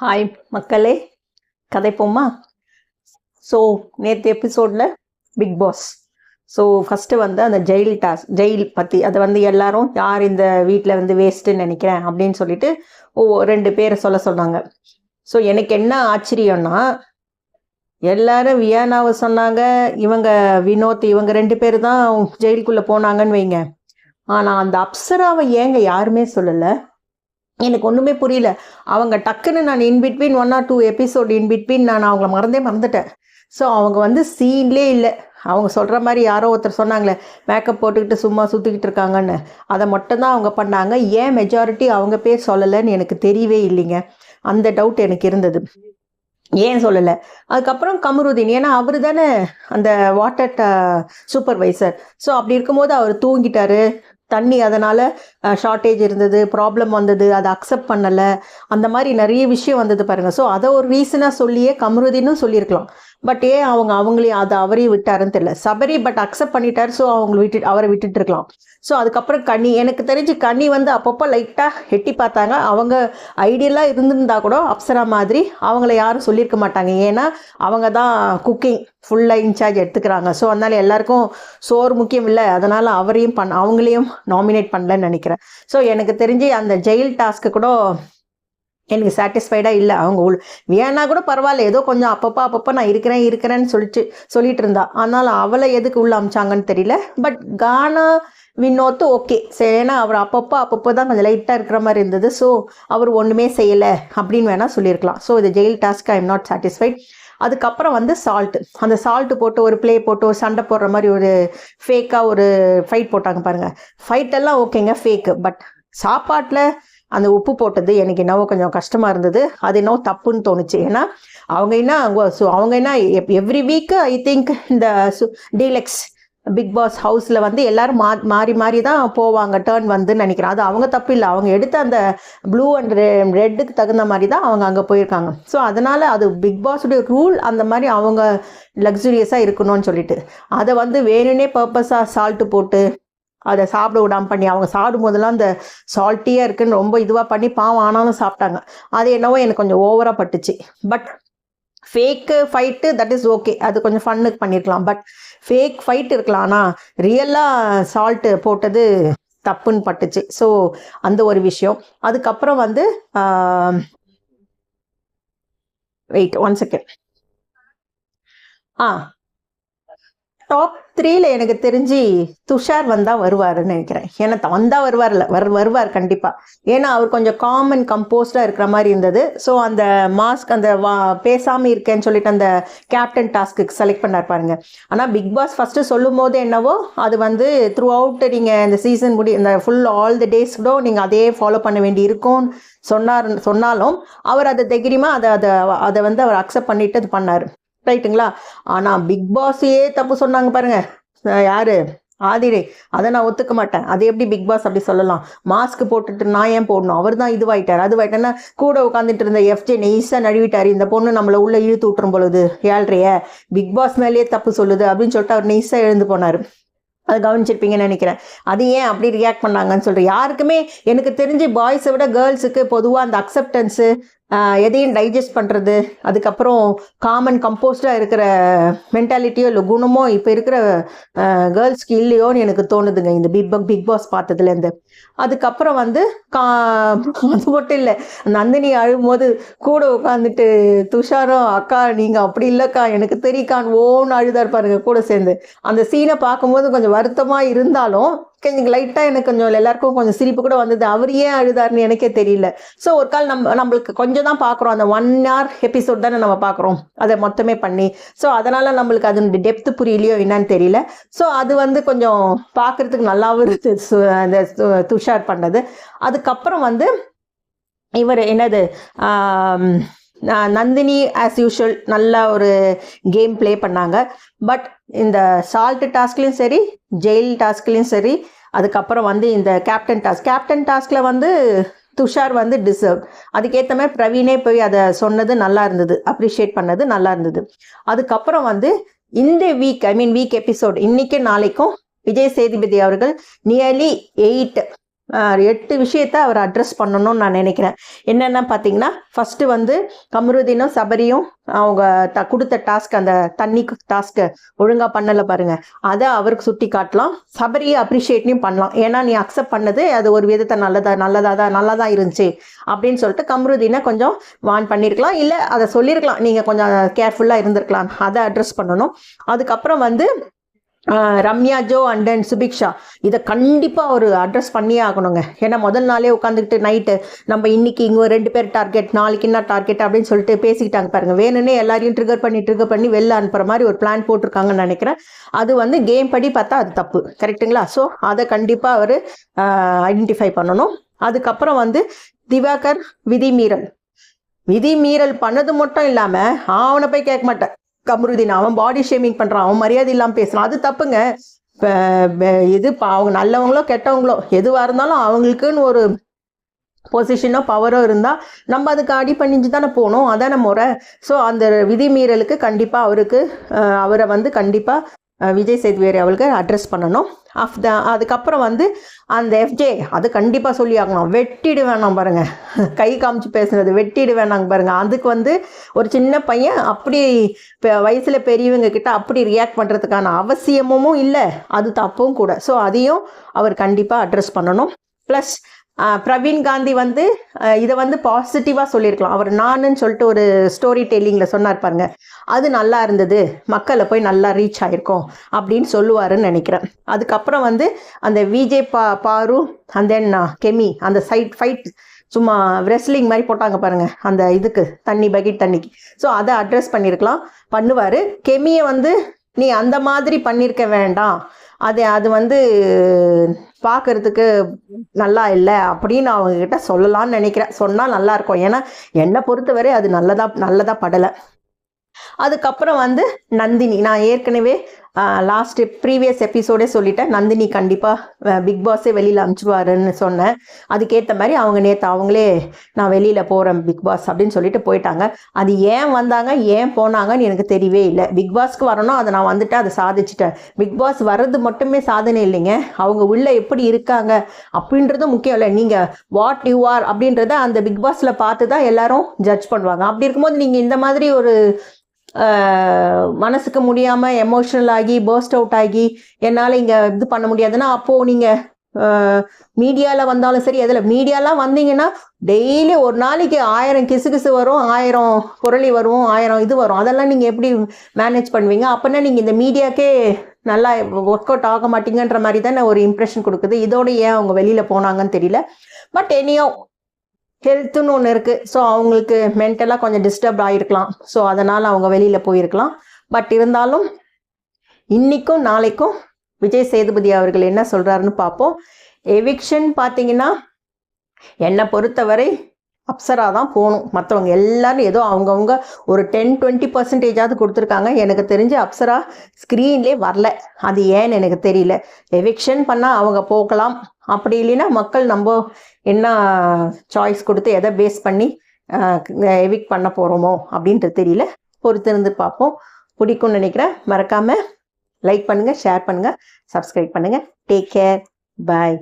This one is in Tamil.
ஹாய் மக்களே. கதைப்போம்மா ஸோ நேற்று எபிசோடில் பிக் பாஸ் ஸோ ஃபஸ்ட்டு வந்து அந்த ஜெயில் டாஸ் ஜெயில் பற்றி அதை வந்து எல்லாரும் யார் இந்த வீட்டில் வந்து வேஸ்ட்டுன்னு நினைக்கிறேன் அப்படின்னு சொல்லிட்டு ஓ ரெண்டு பேரை சொல்ல சொன்னாங்க. ஸோ எனக்கு என்ன ஆச்சரியம்னா எல்லாரும் வியானாவை சொன்னாங்க. இவங்க வினோத் இவங்க ரெண்டு பேர் தான் ஜெயிலுக்குள்ளே போனாங்கன்னு வைங்க. ஆனால் அந்த அப்சராவை ஏங்க யாருமே சொல்லலை? எனக்கு ஒன்றுமே புரியல. அவங்க டக்குன்னு நான் in between one or two episode in between நான் அவங்கள மறந்தே மறந்துட்டேன். ஸோ அவங்க வந்து சீன்லே இல்லை. அவங்க சொல்கிற மாதிரி யாரோ ஒருத்தர் சொன்னாங்களே மேக்கப் போட்டுக்கிட்டு சும்மா சுற்றிக்கிட்டு இருக்காங்கன்னு. அதை மட்டும்தான் அவங்க பண்ணாங்க. ஏன் மெஜாரிட்டி அவங்க பேர் சொல்லலைன்னு எனக்கு தெரியவே இல்லைங்க. அந்த டவுட் எனக்கு இருந்தது. ஏன் சொல்லலை? அதுக்கப்புறம் கமருதீன். ஏன்னா அவர் தானே அந்த வாட்டர் சூப்பர்வைசர் ஸோ அப்படி இருக்கும்போது அவர் தூங்கிட்டாரு. தண்ணி அதனால் ஷார்ட்டேஜ் இருந்தது ப்ராப்ளம் வந்தது அதை அக்செப்ட் பண்ணலை. அந்த மாதிரி நிறைய விஷயம் வந்தது பாருங்கள் ஸோ அதை ஒரு ரீசனாக சொல்லியே கமருதீனும் சொல்லியிருக்கலாம். பட் ஏன் அவங்க அவங்களையும் அதை அவரையும் விட்டாருன்னு தெரியல. சபரி பட் அக்செப்ட் பண்ணிட்டார் ஸோ அவங்க விட்டு அவரை விட்டுட்டு இருக்கலாம். ஸோ அதுக்கப்புறம் கனி எனக்கு தெரிஞ்சு கனி வந்து அப்பப்போ லைட்டாக எட்டி பார்த்தாங்க. அவங்க ஐடியலாக இருந்திருந்தா கூட அப்சரா மாதிரி அவங்கள யாரும் சொல்லியிருக்க மாட்டாங்க. ஏன்னா அவங்க தான் குக்கிங் ஃபுல்லாக இன்சார்ஜ் எடுத்துக்கிறாங்க. ஸோ அதனால் எல்லாருக்கும் சோறு முக்கியம் இல்லை. அதனால் அவரையும் பண் அவங்களையும் நாமினேட் பண்ணலன்னு நினைக்கிறேன். ஸோ எனக்கு தெரிஞ்சு அந்த ஜெயில் டாஸ்க்கு கூட எனக்கு சாட்டிஸ்ஃபைடாக இல்லை. அவங்க உள் வேணா கூட பரவாயில்ல. ஏதோ கொஞ்சம் அப்பப்போ அப்பப்போ நான் இருக்கிறேன் இருக்கிறேன்னு சொல்லிட்டு சொல்லிட்டு இருந்தா. ஆனால் அவளை எதுக்கு உள்ள அமிச்சாங்கன்னு தெரியல. பட் கானா வினோத்து ஓகே சரி ஏன்னா அவர் அப்பப்போ அப்பப்போ தான் கொஞ்சம் லைட்டாக இருக்கிற மாதிரி இருந்தது. ஸோ அவர் ஒன்றுமே செய்யலை அப்படின்னு வேணால் சொல்லியிருக்கலாம். ஸோ இது jail task I am not satisfied அதுக்கப்புறம் வந்து சால்ட்டு அந்த சால்ட்டு போட்டு ஒரு ப்ளே போட்டு ஒரு சண்டை போடுற மாதிரி ஒரு ஃபேக்காக ஒரு ஃபைட் போட்டாங்க பாருங்கள் ஃபைட்டெல்லாம் ஓகேங்க ஃபேக்கு பட் சாப்பாட்டில் அந்த உப்பு போட்டது எனக்கு என்னவோ கொஞ்சம் கஷ்டமாக இருந்தது. அது என்னவோ தப்புன்னு தோணுச்சு. ஏன்னா அவங்க என்ன ஸோ அவங்க என்ன எவ்ரி வீக்கு ஐ திங்க் இந்த சு டீலக்ஸ் பிக் பாஸ் ஹவுஸில் வந்து எல்லோரும் மா மாறி மாறி தான் போவாங்க. டேர்ன் வந்துன்னு நினைக்கிறேன். அது அவங்க தப்பு இல்லை. அவங்க எடுத்த அந்த ப்ளூ அண்ட் ரெ ரெட்டுக்கு தகுந்த மாதிரி தான் அவங்க அங்கே போயிருக்காங்க. ஸோ அதனால் அது பிக் பாஸுடைய ரூல் அந்த மாதிரி அவங்க லக்ஸுரியஸாக இருக்கணும்னு சொல்லிட்டு. அதை வந்து வேணும்னே பர்பஸாக சால்ட்டு போட்டு அதை சாப்பிட விடாம பண்ணி அவங்க சாப்பிடும் போதெல்லாம் அந்த சால்ட்டியாக இருக்குன்னு ரொம்ப இதுவாக பண்ணி பாவம் ஆனாலும் சாப்பிட்டாங்க. அது என்னவோ எனக்கு கொஞ்சம் ஓவராக பட்டுச்சு. But fake fight that is okay அது கொஞ்சம் ஃபன்னுக்கு பண்ணியிருக்கலாம் பட் ஃபேக் ஃபைட் இருக்கலாம். ஆனால் ரியலாக சால்ட்டு போட்டது தப்புன்னு பட்டுச்சு. ஸோ அந்த ஒரு விஷயம். அதுக்கப்புறம் வந்து வெயிட் ஒன் செகண்ட் ஆ டாப் த்ரீல எனக்கு தெரிஞ்சு துஷார் வந்தா வருவாருன்னு நினைக்கிறேன். ஏன்னா வந்தா வருவார்ல. வர் வருவார் கண்டிப்பா. ஏன்னா அவர் கொஞ்சம் காமன் கம்போஸ்டா இருக்கிற மாதிரி இருந்தது. ஸோ அந்த மாஸ்க் அந்த வா பேசாம இருக்கேன்னு சொல்லிட்டு அந்த கேப்டன் டாஸ்க்கு செலக்ட் பண்ணார் பாருங்க. ஆனா பிக் பாஸ் ஃபர்ஸ்ட் சொல்லும் போது என்னவோ அது வந்து த்ரூ அவுட் நீங்க இந்த சீசன் முடி இந்த ஃபுல் ஆல் தி டேஸ் கூட நீங்க அதே ஃபாலோ பண்ண வேண்டி இருக்கும் சொன்னார் சொன்னாலும் அவர் அதை தைரியமா அதை அதை அதை வந்து அவர் அக்செப்ட் பண்ணிட்டு அது பண்ணார். ரைட்டுங்களா ஆனால் பிக் பாஸையே தப்பு சொன்னாங்க பாருங்க. யாரு? ஆதிரே. அதை நான் ஒத்துக்க மாட்டேன். அது எப்படி பிக் பாஸ் அப்படி சொல்லலாம்? மாஸ்க் போட்டுட்டு நான் ஏன் போடணும்? அவர் தான் இதுவாயிட்டார். அதுவாயிட்டேன்னா கூட உட்காந்துட்டு இருந்த எஃப்ஜே நெய்ஸாக நழுவிட்டார். இந்த பொண்ணு நம்மளை உள்ளே இழுத்து விட்டுரும் பொழுது. ஏழ்றைய பிக் பாஸ் மேலேயே தப்பு சொல்லுது அப்படின்னு சொல்லிட்டு அவர் நெய்ஸாக எழுந்து போனார். அது கவனிச்சிருப்பீங்கன்னு நினைக்கிறேன். அது ஏன் அப்படி ரியாக்ட் பண்ணாங்கன்னு சொல்லிட்டு யாருக்குமே எனக்கு தெரிஞ்சு பாய்ஸை விட கேர்ள்ஸுக்கு பொதுவாக அந்த அக்செப்டன்ஸு எதையும் டைஜஸ்ட் பண்ணுறது அதுக்கப்புறம் காமன் கம்போஸ்டாக இருக்கிற மென்டாலிட்டியோ இல்லை குணமோ இப்போ இருக்கிற கேர்ள்ஸ்க்கு இல்லையோன்னு எனக்கு தோணுதுங்க. இந்த பிக் பாஸ் பிக் பாஸ் பார்த்ததுலேருந்து. அதுக்கப்புறம் வந்து கா அது மட்டும் இல்லை நந்தினி அழும்போது கூட உட்காந்துட்டு துஷாரும் அக்கா நீங்கள் அப்படி இல்லைக்கா எனக்கு தெரியக்கான் ஓன்னு அழுதா பாருங்க கூட சேர்ந்து. அந்த சீனை பார்க்கும்போது கொஞ்சம் வருத்தமாக இருந்தாலும் கொஞ்சம் லைட்டாக எனக்கு கொஞ்சம் எல்லாருக்கும் கொஞ்சம் சிரிப்பு கூட வந்தது. அவர் ஏன் அழுதாருன்னு எனக்கே தெரியல. ஸோ ஒரு கால் நம்ம நம்மளுக்கு கொஞ்சம் தான் பார்க்குறோம் அந்த ஒன் ஹவர் எபிசோட் தானே நம்ம பார்க்குறோம் அதை மொத்தமே பண்ணி. ஸோ அதனால் நம்மளுக்கு அதனுடைய டெப்த் புரியலையோ என்னன்னு தெரியல. ஸோ அது வந்து கொஞ்சம் பார்க்குறதுக்கு நல்லாவும் இருக்குது சு- அந்த துஷார் பண்ணது. அதுக்கப்புறம் வந்து இவர் என்னது நந்தினி ஆஸ் யூஷுவல் நல்ல ஒரு கேம் ப்ளே பண்ணாங்க. பட் இந்த சால்ட் டாஸ்க்லேயும் சரி ஜெயில் டாஸ்க்லேயும் சரி அதுக்கப்புறம் வந்து இந்த கேப்டன் டாஸ்க் கேப்டன் டாஸ்கில் வந்து துஷார் வந்து டிசர்வ் அதுக்கேற்ற மாதிரி பிரவீனே போய் அதை சொன்னது நல்லா இருந்தது. அப்ரிஷியேட் பண்ணது நல்லா இருந்தது. அதுக்கப்புறம் வந்து இந்த week I mean week episode இன்றைக்கும் நாளைக்கும் விஜய் சேதுபதி அவர்கள் நியர்லி எயிட் எட்டு விஷயத்த அவர் அட்ரஸ் பண்ணணும்னு நான் நினைக்கிறேன். என்னென்ன பார்த்தீங்கன்னா ஃபஸ்ட்டு வந்து கமருதீனும் சபரியும் அவங்க த கொடுத்த டாஸ்க் அந்த தண்ணி டாஸ்க்கை ஒழுங்காக பண்ணலை பாருங்கள் அதை அவருக்கு சுட்டி காட்டலாம். சபரியை அப்ரிஷியேட்லையும் பண்ணலாம். ஏன்னா நீ அக்செப்ட் பண்ணது அது ஒரு விதத்தை நல்லதாக நல்லதாக தான் நல்லா தான் இருந்துச்சு அப்படின்னு சொல்லிட்டு கமருதீனை கொஞ்சம் வான் பண்ணியிருக்கலாம் இல்லை அதை சொல்லியிருக்கலாம் நீங்கள் கொஞ்சம் கேர்ஃபுல்லாக இருந்திருக்கலாம். அதை அட்ரஸ் பண்ணணும். அதுக்கப்புறம் வந்து Ramya Jo and then Subiksha. இதை கண்டிப்பாக ஒரு அட்ரஸ் பண்ணியே ஆகணுங்க. ஏன்னா முதல் நாளே உட்காந்துக்கிட்டு நைட்டு நம்ம இன்னைக்கு இங்கே ரெண்டு பேர் டார்கெட் நாளைக்கு என்ன டார்கெட் அப்படின்னு சொல்லிட்டு பேசிக்கிட்டாங்க பாருங்கள் வேணும்னே எல்லாரையும் ட்ரிகர் பண்ணி ட்ரிகர் பண்ணி வெளில அனுப்புகிற மாதிரி ஒரு பிளான் போட்டிருக்காங்கன்னு நினைக்கிறேன். அது வந்து கேம் படி பார்த்தா அது தப்பு. கரெக்ட்டுங்களா ஸோ அதை கண்டிப்பாக அவர் ஐடென்டிஃபை பண்ணணும். அதுக்கப்புறம் வந்து திவாகர் விதி மீறல் விதி மீறல் பண்ணது மட்டும் இல்லாமல் ஆவனை போய் கேட்க மாட்டேன். கமருதீன் அவன் பாடி ஷேமிங் பண்ணுறான் அவன் மரியாதை இல்லாமல் பேசுகிறான் அது தப்புங்க. இப்போ இது அவங்க நல்லவங்களோ கெட்டவங்களோ எதுவாக இருந்தாலும் அவங்களுக்குன்னு ஒரு பொசிஷனோ பவரோ இருந்தால் நம்ம அதுக்கு அடி பண்ணிஞ்சு தானே போகணும். அதான முறை. ஸோ அந்த விதிமீறலுக்கு கண்டிப்பாக அவருக்கு அவரை வந்து கண்டிப்பாக விஜய் சேதுவேரி அவளுக்கு அட்ரஸ் பண்ணணும். அஃப் த அதுக்கப்புறம் வந்து அந்த எஃப்ஜே அது கண்டிப்பாக சொல்லி ஆகணும். வெட்டிடு வேணாம் பாருங்கள் கை காமிச்சு பேசுனது வெட்டிடு வேணாங்க பாருங்கள் அதுக்கு வந்து ஒரு சின்ன பையன் அப்படி இப்போ வயசில் பெரியவங்க கிட்ட அப்படி ரியாக்ட் பண்ணுறதுக்கான அவசியமும் இல்லை. அது தப்பும் கூட. ஸோ அதையும் அவர் கண்டிப்பாக அட்ரஸ் பண்ணணும். ப்ளஸ் பிரவீன் காந்தி வந்து இதை வந்து பாசிட்டிவாக சொல்லியிருக்கலாம். அவர் நானுன்னு சொல்லிட்டு ஒரு ஸ்டோரி டெல்லிங்கில் சொன்னார் பாருங்க. அது நல்லா இருந்தது. மக்களை போய் நல்லா ரீச் ஆயிருக்கோம் அப்படின்னு சொல்லுவாருன்னு நினைக்கிறேன். அதுக்கப்புறம் வந்து அந்த விஜய் பா பாரு அண்ட் தென் கெமி அந்த சைட் ஃபைட் சும்மா ரெஸ்லிங் மாதிரி போட்டாங்க பாருங்க. அந்த இதுக்கு தண்ணி பக்கெட் தண்ணிக்கு. ஸோ அதை அட்ரஸ் பண்ணியிருக்கலாம் பண்ணுவார். கெமியை வந்து நீ அந்த மாதிரி பண்ணியிருக்க வேண்டாம். அது அது வந்து பார்க்கறதுக்கு நல்லா இல்லை அப்படின்னு அவங்க கிட்ட சொல்லலாம்னு நினைக்கிறேன். சொன்னால் நல்லா இருக்கும். ஏன்னா என்னை பொறுத்தவரை அது நல்லதா நல்லதா படலை. அதுக்கப்புறம் வந்து நந்தினி. நான் ஏற்கனவே லாஸ்ட் ப்ரீவியஸ் எபிசோடே சொல்லிட்டேன். நந்தினி கண்டிப்பாக பிக் பாஸே வெளியில் அனுப்பிச்சுவாருன்னு சொன்னேன். அதுக்கேற்ற மாதிரி அவங்க நேற்று அவங்களே நான் வெளியில் போகிறேன் பிக் பாஸ் அப்படின்னு சொல்லிட்டு போயிட்டாங்க. அது ஏன் வந்தாங்க ஏன் போனாங்கன்னு எனக்கு தெரியவே இல்லை. பிக் பாஸ்க்கு வரணும் அதை நான் வந்துட்டு அதை சாதிச்சிட்டேன். பிக் பாஸ் வர்றது மட்டுமே சாதனை இல்லைங்க. அவங்க உள்ளே எப்படி இருக்காங்க அப்படின்றதும் முக்கியம் இல்லை. நீங்கள் வாட் யூ ஆர் அப்படின்றத அந்த பிக் பாஸில் பார்த்து தான் எல்லாரும் ஜட்ஜ் பண்ணுவாங்க. அப்படி இருக்கும்போது நீங்கள் இந்த மாதிரி ஒரு மனசுக்கு முடியாமல் எமோஷனல் ஆகி பர்ஸ்ட் அவுட் ஆகி என்னால் இங்கே இது பண்ண முடியாதுன்னா அப்போது நீங்கள் மீடியாவில் வந்தாலும் சரி அதில் மீடியாலாம் வந்தீங்கன்னா டெய்லி ஒரு நாளைக்கு ஆயிரம் கிசு கிசு வரும் ஆயிரம் புரளி வரும் ஆயிரம் இது வரும். அதெல்லாம் நீங்கள் எப்படி மேனேஜ் பண்ணுவீங்க? அப்போனா நீங்கள் இந்த மீடியாக்கே நல்லா ஒர்க் அவுட் ஆக மாட்டீங்கன்ற மாதிரி தானே ஒரு இம்ப்ரெஷன் கொடுக்குது. இதோட ஏன் அவங்க வெளியில் போனாங்கன்னு தெரியல. பட் எனியோ ஹெல்த்துன்னு ஒன்று இருக்குது ஸோ அவங்களுக்கு மென்டலாக கொஞ்சம் டிஸ்டர்ப் ஆகிருக்கலாம் ஸோ அதனால் அவங்க வெளியில் போயிருக்கலாம். பட் இருந்தாலும் இன்றைக்கும் நாளைக்கும் விஜய் சேதுபதி அவர்கள் என்ன சொல்கிறாருன்னு பார்ப்போம். எவிக்ஷன் பார்த்தீங்கன்னா என்னை பொறுத்தவரை அப்சரா தான் போகணும். மற்றவங்க எல்லாரும் ஏதோ அவங்கவுங்க ஒரு டென் டுவெண்ட்டி பர்சன்டேஜாவது கொடுத்துருக்காங்க. எனக்கு தெரிஞ்சு அப்சரா ஸ்க்ரீன்லேயே வரல. அது ஏன்னு எனக்கு தெரியல. எவிக்ஷன் பண்ணால் அவங்க போகலாம். அப்படி இல்லைன்னா மக்கள் நம்ம என்ன சாய்ஸ் கொடுத்து எதை பேஸ் பண்ணி எவிக் பண்ண போகிறோமோ அப்படின்றது தெரியல. பொறுத்திருந்து பார்ப்போம். பிடிக்கும்னு நினைக்கிறேன். மறக்காமல் லைக் பண்ணுங்கள் ஷேர் பண்ணுங்கள் சப்ஸ்கிரைப் பண்ணுங்கள் டேக் கேர் பாய்